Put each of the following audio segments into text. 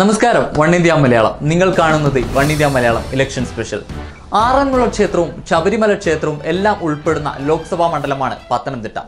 നമസ്കാരം one India Malayalam. നിങ്ങൾ കാണുന്നത് one India Malayalam election special Aranmula ക്ഷേത്രവും ശബരിമല ക്ഷേത്രവും എല്ലാം ഉൾപ്പെടുന്ന ലോക്സഭാ മണ്ഡലമാണ് പത്തനംതിട്ട.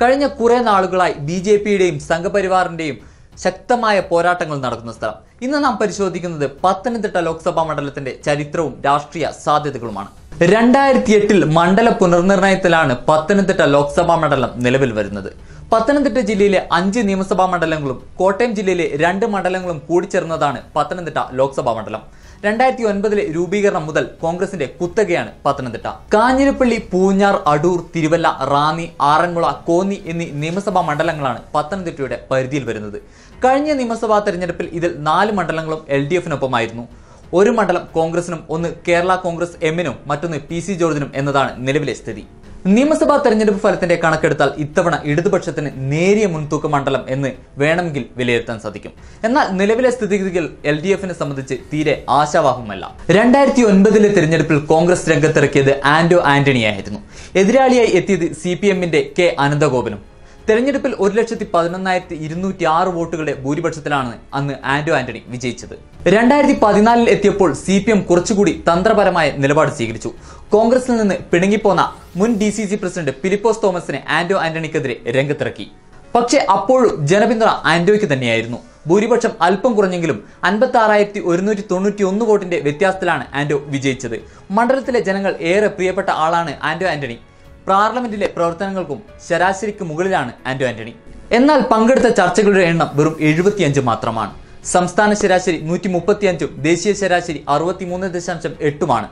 കഴിഞ്ഞ കുറെ നാളുകളായി ബി ജെ പിയുടെയും സംഘപരിവാറിന്റെയും ശക്തമായ പോരാട്ടങ്ങൾ നടക്കുന്ന സ്ഥലം. ഇന്ന് നാം പരിശോധിക്കുന്നത് പത്തനംതിട്ട ലോക്സഭാ മണ്ഡലത്തിന്റെ ചരിത്രവും രാഷ്ട്രീയ സാധ്യതകളുമാണ്. രണ്ടായിരത്തി എട്ടിൽ മണ്ഡല പുനർനിർണയത്തിലാണ് പത്തനംതിട്ട ലോക്സഭാ മണ്ഡലം നിലവിൽ വരുന്നത്. പത്തനംതിട്ട ജില്ലയിലെ അഞ്ച് നിയമസഭാ മണ്ഡലങ്ങളും കോട്ടയം ജില്ലയിലെ രണ്ട് മണ്ഡലങ്ങളും കൂടിച്ചേർന്നതാണ് പത്തനംതിട്ട ലോക്സഭാ മണ്ഡലം. രണ്ടായിരത്തി ഒൻപതിലെ രൂപീകരണം മുതൽ കോൺഗ്രസിന്റെ കുത്തകയാണ് പത്തനംതിട്ട. കാഞ്ഞിരപ്പള്ളി പൂഞ്ഞാർ അടൂർ തിരുവല്ല റാന്നി ആറന്മുള കോന്നി എന്നീ നിയമസഭാ മണ്ഡലങ്ങളാണ് പത്തനംതിട്ടയുടെ പരിധിയിൽ വരുന്നത്. കഴിഞ്ഞ നിയമസഭാ തെരഞ്ഞെടുപ്പിൽ ഇതിൽ നാല് മണ്ഡലങ്ങളും എൽ ഡി എഫിനൊപ്പമായിരുന്നു. ഒരു മണ്ഡലം കോൺഗ്രസിനും ഒന്ന് കേരള കോൺഗ്രസ് എമ്മിനും മറ്റൊന്ന് പി സി ജോർജിനും എന്നതാണ് നിലവിലെ സ്ഥിതി. നിയമസഭാ തെരഞ്ഞെടുപ്പ് ഫലത്തിന്റെ കണക്കെടുത്താൽ ഇത്തവണ ഇടതുപക്ഷത്തിന് നേരിയ മുൻതൂക്ക മണ്ഡലം എന്ന് വേണമെങ്കിൽ വിലയിരുത്താൻ സാധിക്കും. എന്നാൽ നിലവിലെ സ്ഥിതിഗതികൾ എൽ ഡി എഫിനെ സംബന്ധിച്ച് തീരെ ആശാവാഹമല്ല. രണ്ടായിരത്തി ഒൻപതിലെ തെരഞ്ഞെടുപ്പിൽ കോൺഗ്രസ് രംഗത്തിറക്കിയത് ആന്റോ ആന്റണിയായിരുന്നു. എതിരാളിയായി എത്തിയത് സി പി എമ്മിന്റെ കെ അനന്തഗോപനും. തെരഞ്ഞെടുപ്പിൽ ഒരു ലക്ഷത്തി പതിനൊന്നായിരത്തി ഇരുന്നൂറ്റി ആറ് വോട്ടുകളുടെ ഭൂരിപക്ഷത്തിലാണ് അന്ന് ആന്റോ ആന്റണി വിജയിച്ചത്. രണ്ടായിരത്തി പതിനാലിൽ എത്തിയപ്പോൾ സി പി എം കുറച്ചുകൂടി തന്ത്രപരമായ നിലപാട് സ്വീകരിച്ചു. കോൺഗ്രസിൽ നിന്ന് പിണങ്ങിപ്പോന്ന മുൻ D C C president Philipose തോമസിനെ ആന്റോ ആന്റണിക്കെതിരെ രംഗത്തിറക്കി. പക്ഷേ അപ്പോഴും ജനപിന്തുണ ആന്റോയ്ക്ക് തന്നെയായിരുന്നു. ഭൂരിപക്ഷം അല്പം കുറഞ്ഞെങ്കിലും അൻപത്തി ആറായിരത്തി ഒരുന്നൂറ്റി തൊണ്ണൂറ്റി ഒന്ന് വോട്ടിന്റെ വ്യത്യാസത്തിലാണ് ആന്റോ വിജയിച്ചത്. മണ്ഡലത്തിലെ ജനങ്ങൾ ഏറെ പ്രിയപ്പെട്ട ആളാണ് ആന്റോ ആന്റണി. പാർലമെന്റിലെ പ്രവർത്തനങ്ങൾക്കും ശരാശരിക്ക് മുകളിലാണ് ആന്റോ ആന്റണി. എന്നാൽ പങ്കെടുത്ത ചർച്ചകളുടെ എണ്ണം വെറും എഴുപത്തിയഞ്ച് മാത്രമാണ്. സംസ്ഥാന ശരാശരി നൂറ്റി മുപ്പത്തിയഞ്ചും ദേശീയ ശരാശരി അറുപത്തിമൂന്ന് ദശാംശം എട്ടുമാണ്.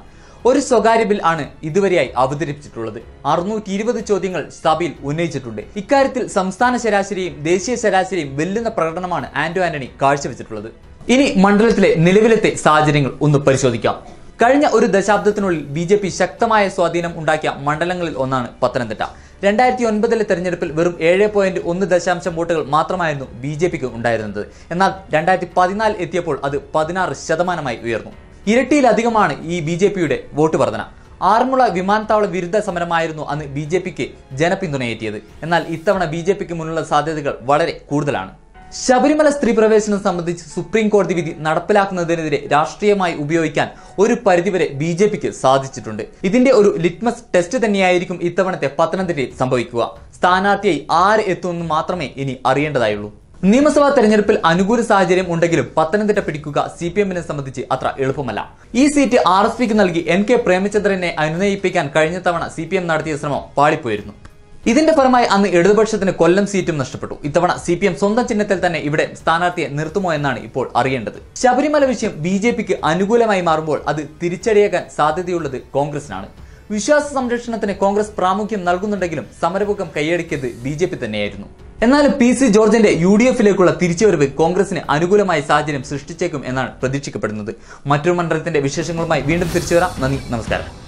ഒരു സ്വകാര്യ ബിൽ ആണ് ഇതുവരെയായി അവതരിപ്പിച്ചിട്ടുള്ളത്. അറുന്നൂറ്റി ഇരുപത് ചോദ്യങ്ങൾ സഭയിൽ ഉന്നയിച്ചിട്ടുണ്ട്. ഇക്കാര്യത്തിൽ സംസ്ഥാന ശരാശരിയും ദേശീയ ശരാശരിയും വെല്ലുന്ന പ്രകടനമാണ് ആന്റോ ആന്റണി കാഴ്ചവെച്ചിട്ടുള്ളത്. ഇനി മണ്ഡലത്തിലെ നിലവിലത്തെ സാഹചര്യങ്ങൾ ഒന്ന് പരിശോധിക്കാം. കഴിഞ്ഞ ഒരു ദശാബ്ദത്തിനുള്ളിൽ ബി ജെ പി ശക്തമായ സ്വാധീനം ഉണ്ടാക്കിയ മണ്ഡലങ്ങളിൽ ഒന്നാണ് പത്തനംതിട്ട. രണ്ടായിരത്തി ഒൻപതിലെ തെരഞ്ഞെടുപ്പിൽ വെറും ഏഴ് പോയിന്റ് ഒന്ന് ദശാംശം വോട്ടുകൾ മാത്രമായിരുന്നു ബി ജെ പിക്ക് ഉണ്ടായിരുന്നത്. എന്നാൽ രണ്ടായിരത്തി പതിനാല് എത്തിയപ്പോൾ അത് പതിനാറ് ശതമാനമായി ഉയർന്നു. ഇരട്ടിയിലധികമാണ് ഈ ബി ജെ പിയുടെ വോട്ട് വർധന. ആറന്മുള വിമാനത്താവള വിരുദ്ധ സമരമായിരുന്നു അന്ന് ബി ജെ പിക്ക് ജനപിന്തുണയേറ്റിയത്. എന്നാൽ ഇത്തവണ ബി ജെ പിക്ക് മുന്നിലുള്ള സാധ്യതകൾ വളരെ കൂടുതലാണ്. ശബരിമല സ്ത്രീ പ്രവേശനം സംബന്ധിച്ച് സുപ്രീം കോടതി വിധി നടപ്പിലാക്കുന്നതിനെതിരെ രാഷ്ട്രീയമായി ഉപയോഗിക്കാൻ ഒരു പരിധിവരെ ബി ജെ പിക്ക് സാധിച്ചിട്ടുണ്ട്. ഇതിന്റെ ഒരു ലിറ്റ്മസ് ടെസ്റ്റ് തന്നെയായിരിക്കും ഇത്തവണത്തെ പത്തനംതിട്ടയിൽ സംഭവിക്കുക. സ്ഥാനാർത്ഥിയായി ആര് എത്തുമെന്ന് മാത്രമേ ഇനി അറിയേണ്ടതായുള്ളൂ. നിയമസഭാ തെരഞ്ഞെടുപ്പിൽ അനുകൂല സാഹചര്യം ഉണ്ടെങ്കിലും പത്തനംതിട്ട പിടിക്കുക സി പി എമ്മിനെ സംബന്ധിച്ച് അത്ര എളുപ്പമല്ല. ഈ സീറ്റ് ആർ എസ് പിക്ക് നൽകി എൻ കെ പ്രേമചന്ദ്രനെ അനുനയിപ്പിക്കാൻ കഴിഞ്ഞ തവണ സി പി എം നടത്തിയ ശ്രമം പാളിപ്പോയിരുന്നു. ഇതിന്റെ ഫലമായി അന്ന് ഇടതുപക്ഷത്തിന് കൊല്ലം സീറ്റും നഷ്ടപ്പെട്ടു. ഇത്തവണ സി പി എം സ്വന്തം ചിഹ്നത്തിൽ തന്നെ ഇവിടെ സ്ഥാനാർത്ഥിയെ നിർത്തുമോ എന്നാണ് ഇപ്പോൾ അറിയേണ്ടത്. ശബരിമല വിഷയം ബി ജെ പിക്ക് അനുകൂലമായി മാറുമ്പോൾ അത് തിരിച്ചടിയേക്കാൻ സാധ്യതയുള്ളത് കോൺഗ്രസിനാണ്. വിശ്വാസ സംരക്ഷണത്തിന് കോൺഗ്രസ് പ്രാമുഖ്യം നൽകുന്നുണ്ടെങ്കിലും സമരമുഖം കൈയടക്കിയത് ബി ജെ പി തന്നെയായിരുന്നു. എന്നാൽ പി സി ജോർജിന്റെ യു ഡി എഫിലേക്കുള്ള തിരിച്ചുവരവ് കോൺഗ്രസിന് അനുകൂലമായ സാഹചര്യം സൃഷ്ടിച്ചേക്കും എന്നാണ് പ്രതീക്ഷിക്കപ്പെടുന്നത്. മറ്റൊരു മണ്ഡലത്തിന്റെ വിശേഷങ്ങളുമായി വീണ്ടും തിരിച്ചു വരാം. നന്ദി നമസ്കാരം.